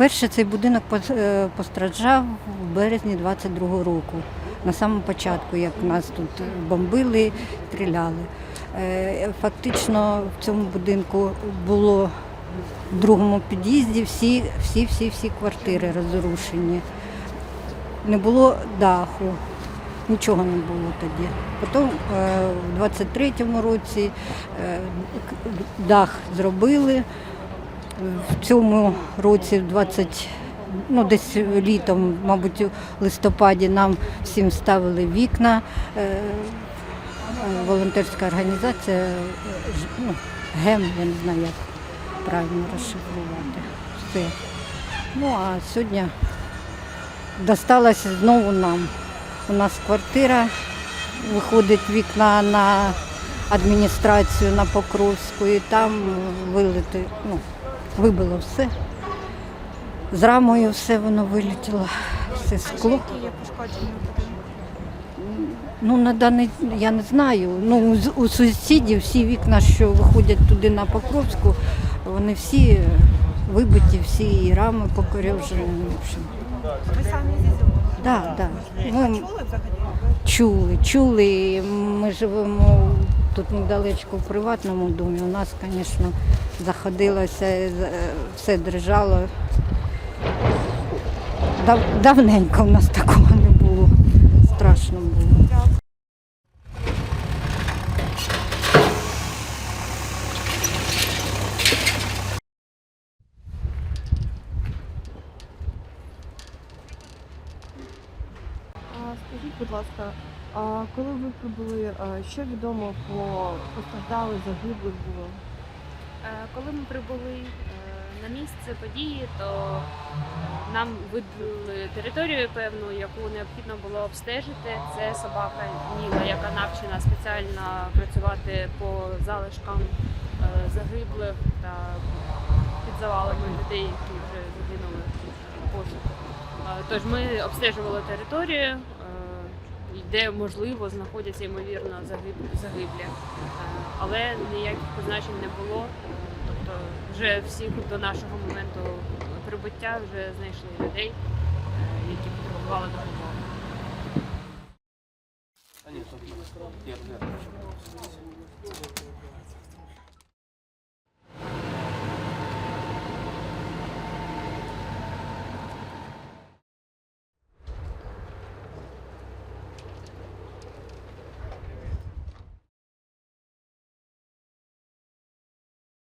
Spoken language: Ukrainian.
Вперше цей будинок е, постраждав в березні 22-го року, на самому початку, як нас тут бомбили, стріляли. Е, Фактично в цьому будинку було в другому під'їзді всі, всі, всі, всі квартири розрушені. Не було даху, нічого не було тоді. Потім е, в 23-му році е, дах зробили. В цьому році, 20, ну десь літом, мабуть, у листопаді нам всім ставили вікна. Е, Волонтерська організація, ну, ГЕМ, я не знаю, як правильно розшифрувати. Все. Ну а сьогодні досталося знову нам. У нас квартира, виходить вікна на адміністрацію на Покровську, і там вилити, ну, вибило все. З рамою все воно вилетіло, все скло. Ну, на даний я не знаю. Ну, у сусідів всі вікна, що виходять туди на Покровську, вони всі вибиті, всі і рами покорежені. В общем. Ви самі зі? Да, да. Ми чули взагалі? чули, чули. Ми живемо тут недалечко в приватному домі. У нас, звісно, заходилося, е, все дрижало. Дав, давненько в нас такого не було. Страшно було. Скажіть, будь ласка, коли ви прибули, що відомо про постраждалих, загиблих було? Е, Коли ми прибули е, на місце події, то нам видали територію певну, яку необхідно було обстежити. Це собака Ніла, яка навчена спеціально працювати по залишкам е, загиблих та під завалами людей, які вже загинули в пошуку. Е, Тож ми обстежували територію, е, де можливо знаходяться ймовірно загиб- загиблі. Е, але ніяких позначень не було. Тобто вже всіх до нашого моменту прибуття вже знайшли людей, е, які потребували допомоги.